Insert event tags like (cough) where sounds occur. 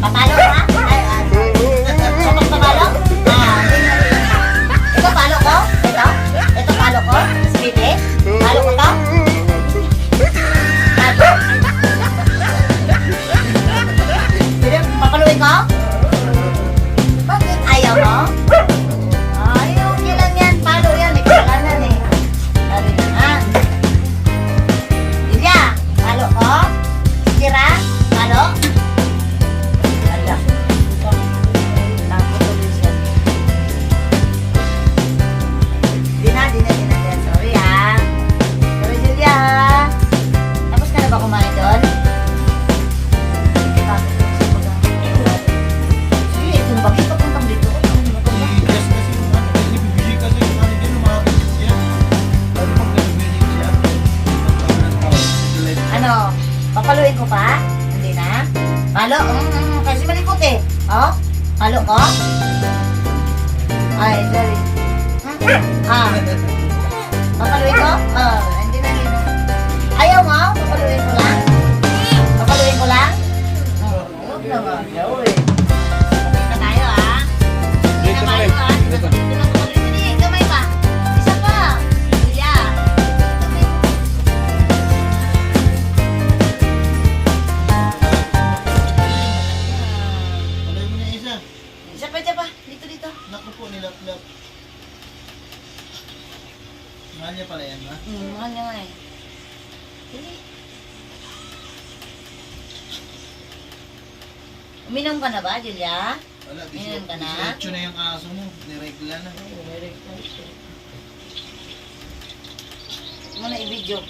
Patalo. Paluin mo pa? Hindi na? Palo? Mm, mm, mm, kasi malikot eh. Oh? Palo ko? Ay, sorry. Mm, ah. (laughs) Papaluin ko? Oh. Isa pa, isa pa. Dito, dito. Naku po, nilaplap. Mahal niya pala yan, ha? Hmm, mahal niya nga eh. Dali. Uminom ka na ba, Julia? Wala, Ayan ka na? diretso na yung aso mo. Niregla na. Mo na i-video.